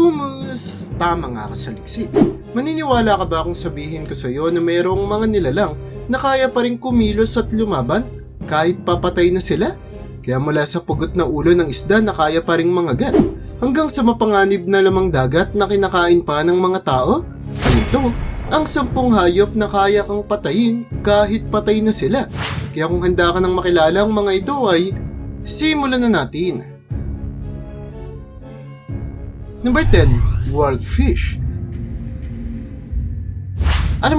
Kumusta mga kasaliksik? Maniniwala ka ba kung sabihin ko sa iyo na mayroong mga nilalang na kaya pa rin kumilos at lumaban kahit papatay na sila? Kaya mula sa pugot na ulo ng isda na kaya pa ring mangagat hanggang sa mapanganib na lamang dagat na kinakain pa ng mga tao? Ito, ang sampung hayop na kaya kang patayin kahit patay na sila. Kaya kung handa ka nang makilala ang mga ito ay simulan na natin. Number 10, World Fish.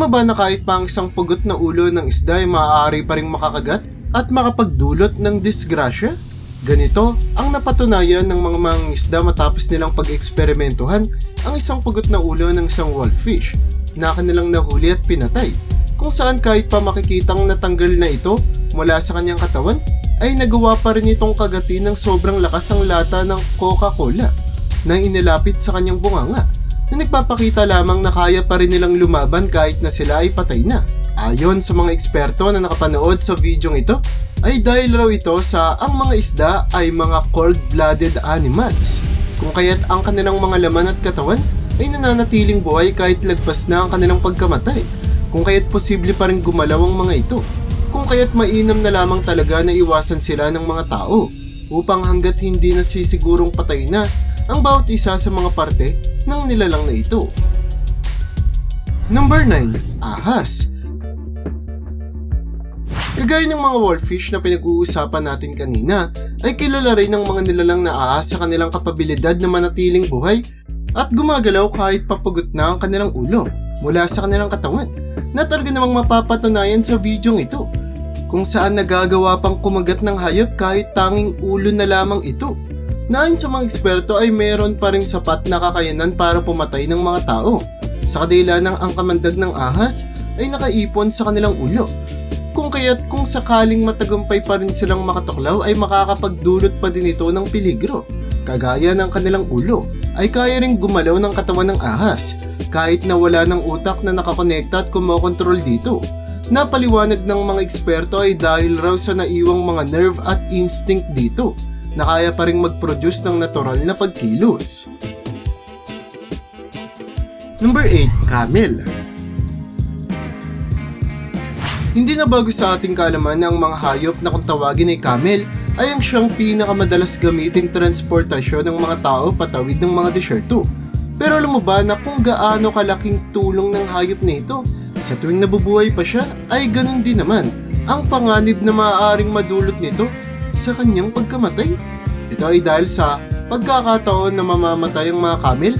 Mo ba na kahit pa ang isang pugot na ulo ng isda ay maaari pa rin makakagat at makapagdulot ng disgrasya? Ganito ang napatunayan ng mga mga isda matapos nilang pag-eksperimentuhan ang isang pugot na ulo ng isang wallfish na kanilang nahuli at pinatay kung saan kahit pa makikitang natanggal na ito mula sa kanyang katawan ay nagawa pa rin itong kagatin ng sobrang lakas ang lata ng Coca-Cola na inilapit sa kanyang bunganga na nagpapakita lamang na kaya pa rin nilang lumaban kahit na sila ay patay na. Ayon sa mga eksperto na nakapanood sa videong ito, ay dahil raw ito sa ang mga isda ay mga cold-blooded animals, kung kaya't ang kanilang mga laman at katawan ay nananatiling buhay kahit lagpas na ang kanilang pagkamatay, kung kaya't posible pa rin gumalaw ang mga ito, kung kaya't mainam na lamang talaga na iwasan sila ng mga tao, upang hanggat hindi na sisigurong patay na ang bawat isa sa mga parte ng nilalang na ito. Number 9. Ahas Kagaya ng mga wallfish na pinag-uusapan natin kanina, ay kilala rin ng mga nilalang na ahas sa kanilang kapabilidad na manatiling buhay at gumagalaw kahit papagot na ang kanilang ulo mula sa kanilang katawan na talaga namang mapapatunayan sa videong ito kung saan nagagawa pang kumagat ng hayop kahit tanging ulo na lamang ito. Naayon sa mga eksperto ay meron pa ring sapat na kakayanan para pumatay ng mga tao. Sa kadila ng ang kamandag ng ahas ay nakaipon sa kanilang ulo. Kung kaya't kung sakaling matagumpay pa rin silang makatuklaw ay makakapagdulot pa din ito ng peligro. Kagaya ng kanilang ulo ay kaya ring gumalaw ng katawan ng ahas kahit na wala ng utak na nakakonekta at kumokontrol dito. Napaliwanag ng mga eksperto ay dahil raw sa naiwang mga nerve at instinct dito na kaya pa rin mag-produce ng natural na pagkilos. Number 8. Camel Hindi na bago sa ating kaalaman na ang mga hayop na kung tawagin ay camel ay ang siyang pinakamadalas gamiting transportasyon ng mga tao patawid ng mga desyerto. Pero alam mo ba na kung gaano kalaking tulong ng hayop na ito sa tuwing nabubuhay pa siya ay ganun din naman ang panganib na maaaring madulot nito sa kanyang pagkamatay. Ito ay dahil sa pagkakataon na mamamatay ang mga camel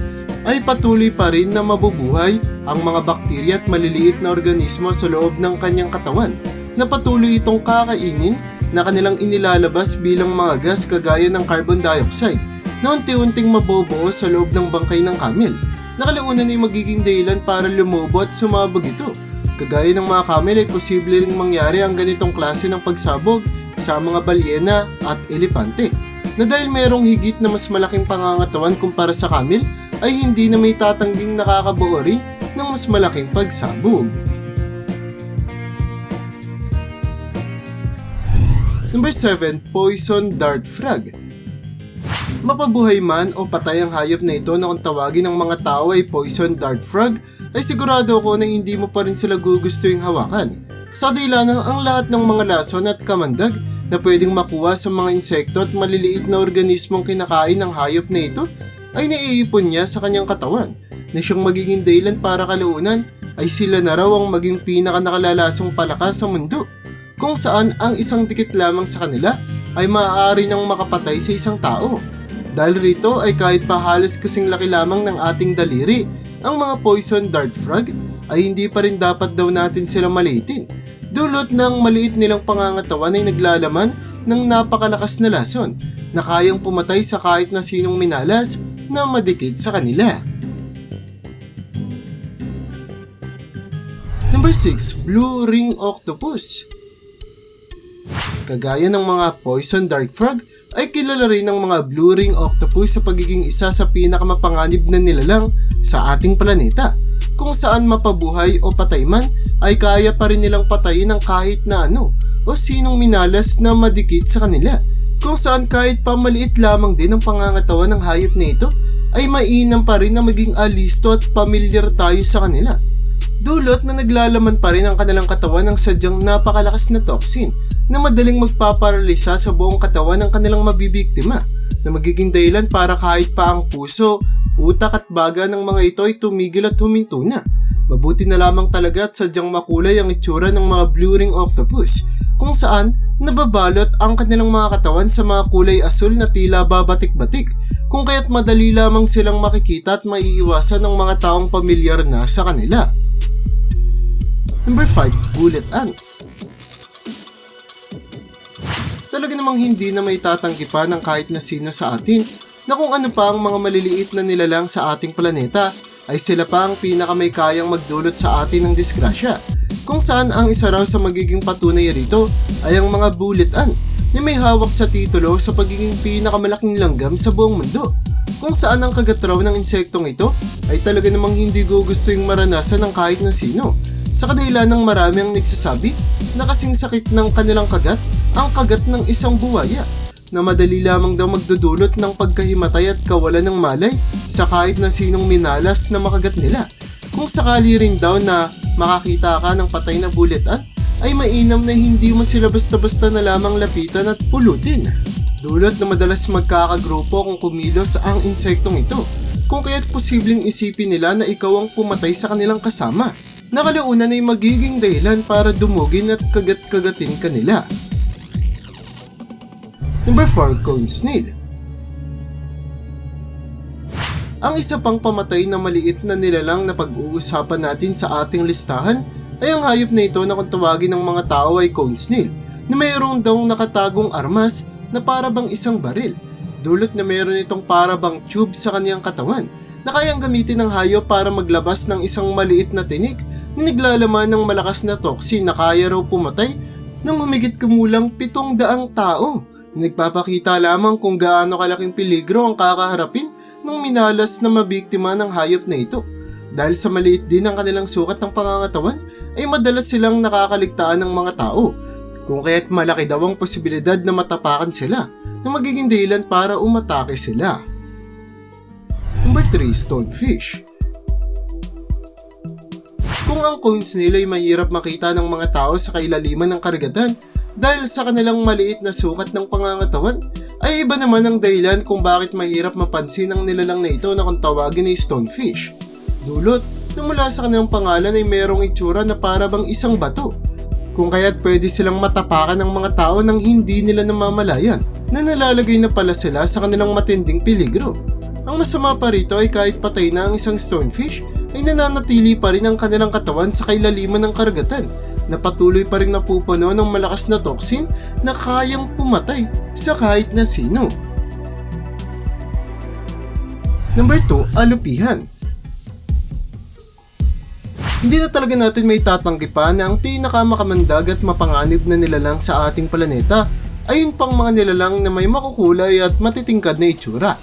ay patuloy pa rin na mabubuhay ang mga bakterya at maliliit na organismo sa loob ng kanyang katawan na patuloy itong kakainin na kanilang inilalabas bilang mga gas kagaya ng carbon dioxide na unti-unting mabobuo sa loob ng bangkay ng camel na kalaunan ay magiging dahilan para lumubo at sumabog ito. Kagaya ng mga camel ay posible ring mangyari ang ganitong klase ng pagsabog sa mga balyena at elepante na dahil mayroong higit na mas malaking pangangatawan kumpara sa camel ay hindi na may tatangging nakakabuo ng mas malaking pagsabog. Number 7. Poison Dart Frog Mapabuhay man o patay ang hayop na ito na kung tawagin ng mga tao ay poison dart frog, ay sigurado ako na hindi mo pa rin sila gugustuhin hawakan. Sa dila ng ang lahat ng mga lason at kamandag na pwedeng makuha sa mga insekto at maliliit na organismong kinakain ng hayop na ito ay naiipon niya sa kanyang katawan na siyang magiging dahilan para kalaunan ay sila na raw ang maging pinakanakalalasong palakas sa mundo kung saan ang isang dikit lamang sa kanila ay maaari nang makapatay sa isang tao. Dahil rito ay kahit pa halos kasing laki lamang ng ating daliri, ang mga poison dart frog ay hindi pa rin dapat daw natin sila maliitin. Dulot ng maliit nilang pangangatawan ay naglalaman ng napakalakas na lason na kayang pumatay sa kahit na sinong minalas na madikit sa kanila. Number 6, Blue Ring Octopus. Kagaya ng mga poison dart frog, ay kilala rin ng mga blue ring octopus sa pagiging isa sa pinakamapanganib na nilalang sa ating planeta. Kung saan mapabuhay o patay man, ay kaya pa rin nilang patayin ng kahit na ano o sinong minalas na madikit sa kanila. Kung saan kahit pamaliit lamang din ang pangangatawan ng hayop na ito ay mainam pa rin na maging alisto at pamilyar tayo sa kanila. Dulot na naglalaman pa rin ang kanilang katawan ng sadyang napakalakas na toxin na madaling magpaparalisa sa buong katawan ng kanilang mabibiktima na magiging dahilan para kahit pa ang puso, utak at baga ng mga ito ay tumigil at huminto na. Mabuti na lamang talaga at sadyang makulay ang itsura ng mga blue ring octopus kung saan nababalot ang kanilang mga katawan sa mga kulay asul na tila babatik-batik kung kaya't madali lamang silang makikita at maiiwasan ng mga taong pamilyar na sa kanila. Number 5, Bullet Ant Talaga namang hindi na may tatanggi pa ng kahit na sino sa atin na kung ano pa ang mga maliliit na nilalang sa ating planeta ay sila pa ang pinaka may kayang magdulot sa atin ng disgrasya. Kung saan ang isa raw sa magiging patunay rito ay ang mga bullet ant na may hawak sa titulo sa pagiging pinakamalaking langgam sa buong mundo. Kung saan ang kagat ng insektong ito ay talaga namang hindi gusto yung maranasan ng kahit na sino. Sa kadahilan ng marami ang nagsasabi na kasing sakit ng kanilang kagat ang kagat ng isang buwaya na madali lamang daw magdudulot ng pagkahimatay at kawalan ng malay sa kahit na sinong minalas na makagat nila. Kung sakali rin daw na makakita ka ng patay na bullet ant, ay mainam na hindi mo sila basta-basta na lamang lapitan at pulutin. Dulot na madalas magkakagrupo kung kumilos ang insektong ito, kung kaya't posibleng isipin nila na ikaw ang pumatay sa kanilang kasama. Nakalaunan ay magiging dahilan para dumugin at kagat-kagatin kanila. Number 4, Cone Snail. Ang isa pang pamatay na maliit na nilalang na pag-uusapan natin sa ating listahan ay ang hayop na ito na kung tawagin ng mga tao ay cone snail na mayroon daw nakatagong armas na para bang isang baril. Dulot na mayroon itong para bang tube sa kaniyang katawan na kayang gamitin ng hayop para maglabas ng isang maliit na tinik na naglalaman ng malakas na toxin na kaya raw pumatay ng humigit kumulang pitong daang tao. Nagpapakita lamang kung gaano kalaking peligro ang kakaharapin ng minalas na mabiktima ng hayop na ito. Dahil sa maliit din ang kanilang sukat ng pangangatawan, ay madalas silang nakakaligtaan ng mga tao. Kung kaya't malaki daw ang posibilidad na matapakan sila na magiging dahilan para umatake sila. Number 3, Stonefish Kung ang coins nila ay mahirap makita ng mga tao sa kailaliman ng karagatan dahil sa kanilang maliit na sukat ng pangangatawan, ay iba naman ang dahilan kung bakit mahirap mapansin ang nilalang na ito na kung tawagin ay stonefish. Dulot na mula sa kanilang pangalan ay merong itsura na para isang bato. Kung kaya't pwede silang matapakan ng mga tao nang hindi nila namamalayan na nalalagay na pala sila sa kanilang matinding peligro. Ang masama pa rito ay kahit patay na ang isang stonefish ay nananatili pa rin ang kanilang katawan sa kailaliman ng karagatan na patuloy pa rin napupuno ng malakas na toxin na kayang pumatay sa kahit na sino. Number 2, alupihan. Hindi na talaga natin may tatanggi pa na ang pinakamakamandag at mapanganib na nilalang sa ating planeta ay yung pang mga nilalang na may makukulay at matitingkad na itsura.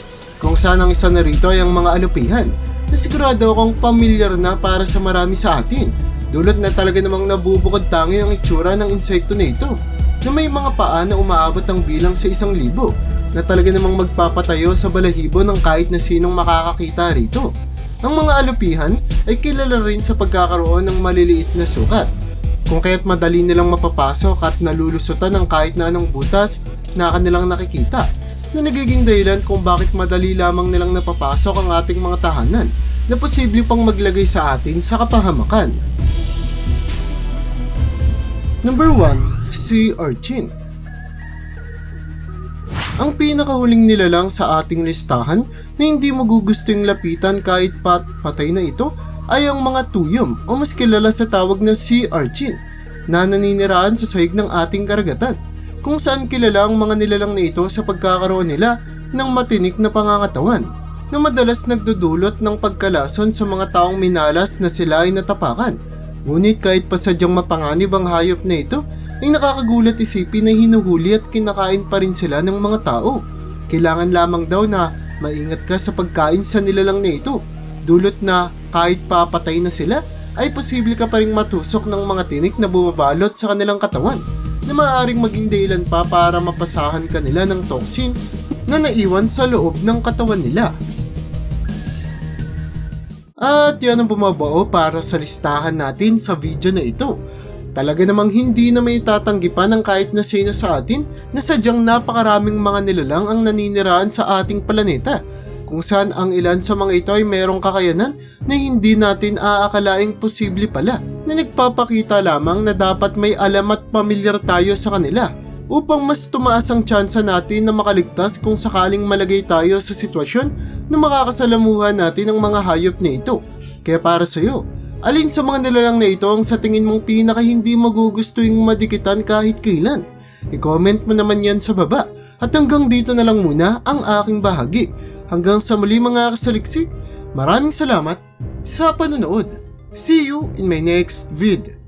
Kung saan ang isa na rito ay ang mga alupihan na sigurado akong pamilyar na para sa marami sa atin. Dulot na talaga namang nabubukod tangi ang itsura ng insekto na ito na may mga paa na umaabot ang bilang sa isang libo na talaga namang magpapatayo sa balahibo ng kahit na sinong makakakita rito. Ang mga alupihan ay kilala rin sa pagkakaroon ng maliliit na sukat, kung kaya't madali nilang mapapasok at nalulusutan ng kahit na anong butas na kanilang nakikita, na nagiging dahilan kung bakit madali lamang nilang napapasok ang ating mga tahanan na posible pang maglagay sa atin sa kapahamakan. Number 1, Sea Urchin ang pinakahuling nilalang sa ating listahan na hindi magugusto yung lapitan kahit pat patay na ito ay ang mga tuyom o mas kilala sa tawag na sea urchin na naniniraan sa sahig ng ating karagatan kung saan kilala ang mga nilalang na ito sa pagkakaroon nila ng matinik na pangangatawan na madalas nagdudulot ng pagkalason sa mga taong minalas na sila ay natapakan. Ngunit kahit pasadyang mapanganib ang hayop na ito, ay nakakagulat isipin na hinuhuli at kinakain pa rin sila ng mga tao. Kailangan lamang daw na maingat ka sa pagkain sa nilalang na ito. Dulot na kahit papatay na sila, ay posible ka pa rin matusok ng mga tinik na bumabalot sa kanilang katawan na maaaring maging dahilan pa para mapasahan kanila ng toxin na naiwan sa loob ng katawan nila. At yan ang bumabuo para sa listahan natin sa video na ito. Talaga namang hindi na may tatanggipan ng kahit na sino sa atin na sadyang napakaraming mga nilalang ang naniniraan sa ating planeta kung saan ang ilan sa mga ito ay merong kakayanan na hindi natin aakalaing posible pala na nagpapakita lamang na dapat may alam at pamilyar tayo sa kanila upang mas tumaas ang tsansa natin na makaligtas kung sakaling malagay tayo sa sitwasyon na makakasalamuhan natin ang mga hayop na ito. Kaya para sa'yo, alin sa mga nilalang na ito ang sa tingin mong pinaka hindi magugustuhin madikitan kahit kailan? I-comment mo naman yan sa baba. At hanggang dito na lang muna ang aking bahagi. Hanggang sa muli mga kasaliksik, maraming salamat sa panonood. See you in my next vid.